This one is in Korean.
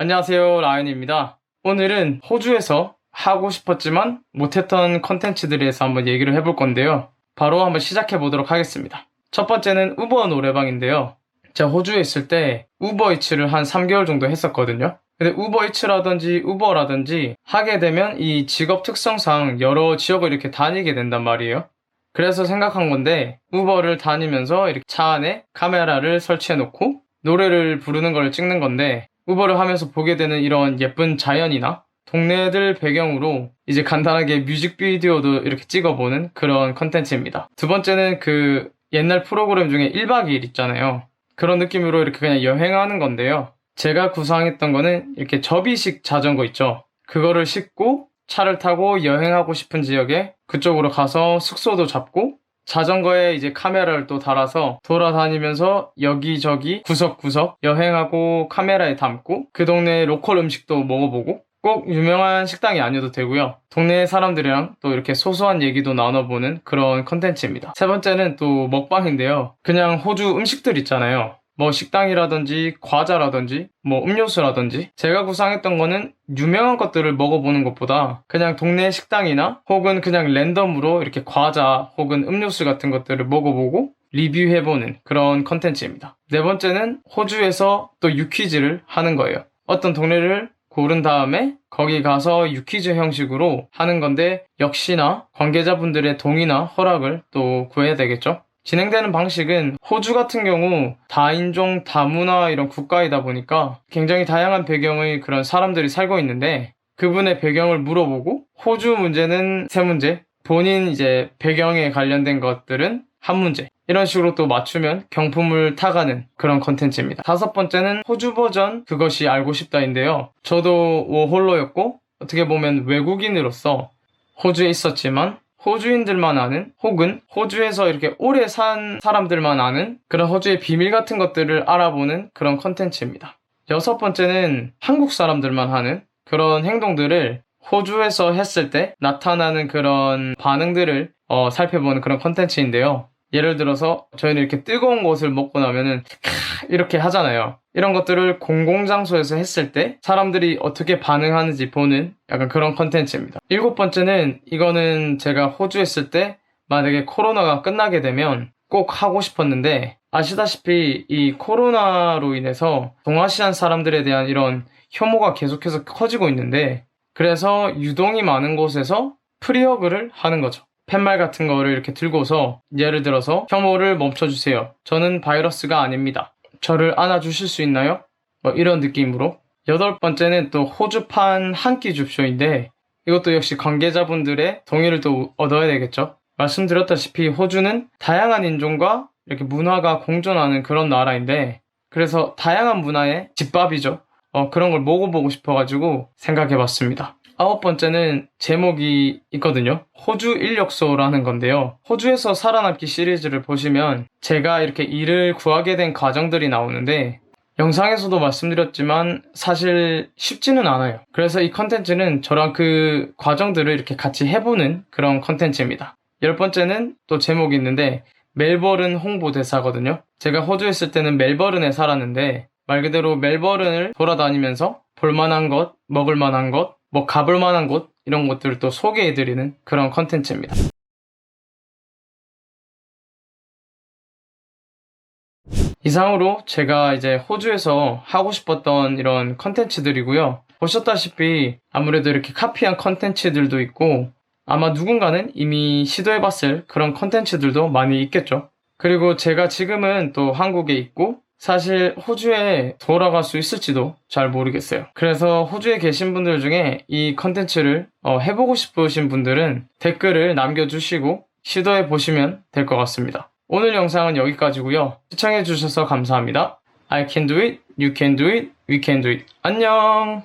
안녕하세요 라이언입니다. 오늘은 호주에서 하고 싶었지만 못했던 컨텐츠들에 대해서 한번 얘기를 해볼 건데요. 바로 한번 시작해 보도록 하겠습니다. 첫 번째는 우버 노래방인데요. 제가 호주에 있을 때 우버이츠를 한 3개월 정도 했었거든요. 근데 우버이츠라든지 우버라든지 하게 되면 이 직업 특성상 여러 지역을 이렇게 다니게 된단 말이에요. 그래서 생각한 건데 우버를 다니면서 이렇게 차 안에 카메라를 설치해 놓고 노래를 부르는 걸 찍는 건데 우버를 하면서 보게 되는 이런 예쁜 자연이나 동네들 배경으로 이제 간단하게 뮤직비디오도 이렇게 찍어보는 그런 컨텐츠입니다. 두 번째는 그 옛날 프로그램 중에 1박 2일 있잖아요. 그런 느낌으로 이렇게 그냥 여행하는 건데요. 제가 구상했던 거는 이렇게 접이식 자전거 있죠. 그거를 싣고 차를 타고 여행하고 싶은 지역에 그쪽으로 가서 숙소도 잡고 자전거에 이제 카메라를 또 달아서 돌아다니면서 여기저기 구석구석 여행하고 카메라에 담고 그 동네 로컬 음식도 먹어보고 꼭 유명한 식당이 아니어도 되고요. 동네 사람들이랑 또 이렇게 소소한 얘기도 나눠보는 그런 컨텐츠입니다. 세 번째는 또 먹방인데요. 그냥 호주 음식들 있잖아요. 뭐 식당이라든지 과자라든지 뭐 음료수라든지 제가 구상했던 거는 유명한 것들을 먹어보는 것보다 그냥 동네 식당이나 혹은 그냥 랜덤으로 이렇게 과자 혹은 음료수 같은 것들을 먹어보고 리뷰해보는 그런 컨텐츠입니다. 네 번째는 호주에서 또 유퀴즈를 하는 거예요. 어떤 동네를 고른 다음에 거기 가서 유퀴즈 형식으로 하는 건데 역시나 관계자분들의 동의나 허락을 또 구해야 되겠죠. 진행되는 방식은 호주 같은 경우 다인종 다문화 이런 국가이다 보니까 굉장히 다양한 배경의 그런 사람들이 살고 있는데 그분의 배경을 물어보고 호주 문제는 세 문제 본인 이제 배경에 관련된 것들은 한 문제 이런 식으로 또 맞추면 경품을 타가는 그런 컨텐츠입니다. 다섯 번째는 호주 버전 그것이 알고 싶다인데요. 저도 워홀로였고 어떻게 보면 외국인으로서 호주에 있었지만 호주인들만 아는 혹은 호주에서 이렇게 오래 산 사람들만 아는 그런 호주의 비밀 같은 것들을 알아보는 그런 컨텐츠입니다. 여섯 번째는 한국 사람들만 하는 그런 행동들을 호주에서 했을 때 나타나는 그런 반응들을 어, 살펴보는 그런 컨텐츠인데요. 예를 들어서 저희는 이렇게 뜨거운 것을 먹고 나면은 캬 이렇게 하잖아요. 이런 것들을 공공장소에서 했을 때 사람들이 어떻게 반응하는지 보는 약간 그런 컨텐츠입니다. 일곱 번째는 이거는 제가 호주에 있을 때 만약에 코로나가 끝나게 되면 꼭 하고 싶었는데 아시다시피 이 코로나로 인해서 동아시안 사람들에 대한 이런 혐오가 계속해서 커지고 있는데 그래서 유동이 많은 곳에서 프리허그를 하는 거죠. 팻말 같은 거를 이렇게 들고서 예를 들어서 혐오를 멈춰주세요. 저는 바이러스가 아닙니다. 저를 안아주실 수 있나요? 뭐 이런 느낌으로. 여덟 번째는 또 호주판 한 끼 줍쇼인데 이것도 역시 관계자분들의 동의를 또 얻어야 되겠죠. 말씀드렸다시피 호주는 다양한 인종과 이렇게 문화가 공존하는 그런 나라인데 그래서 다양한 문화의 집밥이죠. 어, 그런 걸 먹어보고 싶어가지고 생각해봤습니다. 아홉 번째는 제목이 있거든요. 호주 인력소라는 건데요. 호주에서 살아남기 시리즈를 보시면 제가 이렇게 일을 구하게 된 과정들이 나오는데 영상에서도 말씀드렸지만 사실 쉽지는 않아요. 그래서 이 컨텐츠는 저랑 그 과정들을 이렇게 같이 해보는 그런 컨텐츠입니다. 열 번째는 또 제목이 있는데 멜버른 홍보대사거든요. 제가 호주에 있을 때는 멜버른에 살았는데 말 그대로 멜버른을 돌아다니면서 볼만한 것, 먹을만한 것, 뭐 가볼 만한 곳 이런 것들을 또 소개해드리는 그런 컨텐츠입니다. 이상으로 제가 이제 호주에서 하고 싶었던 이런 컨텐츠들이고요. 보셨다시피 아무래도 이렇게 카피한 컨텐츠들도 있고 아마 누군가는 이미 시도해봤을 그런 컨텐츠들도 많이 있겠죠. 그리고 제가 지금은 또 한국에 있고 사실 호주에 돌아갈 수 있을지도 잘 모르겠어요. 그래서 호주에 계신 분들 중에 이 컨텐츠를 어, 해보고 싶으신 분들은 댓글을 남겨주시고 시도해 보시면 될 것 같습니다. 오늘 영상은 여기까지고요. 시청해 주셔서 감사합니다. I can do it, you can do it, we can do it. 안녕!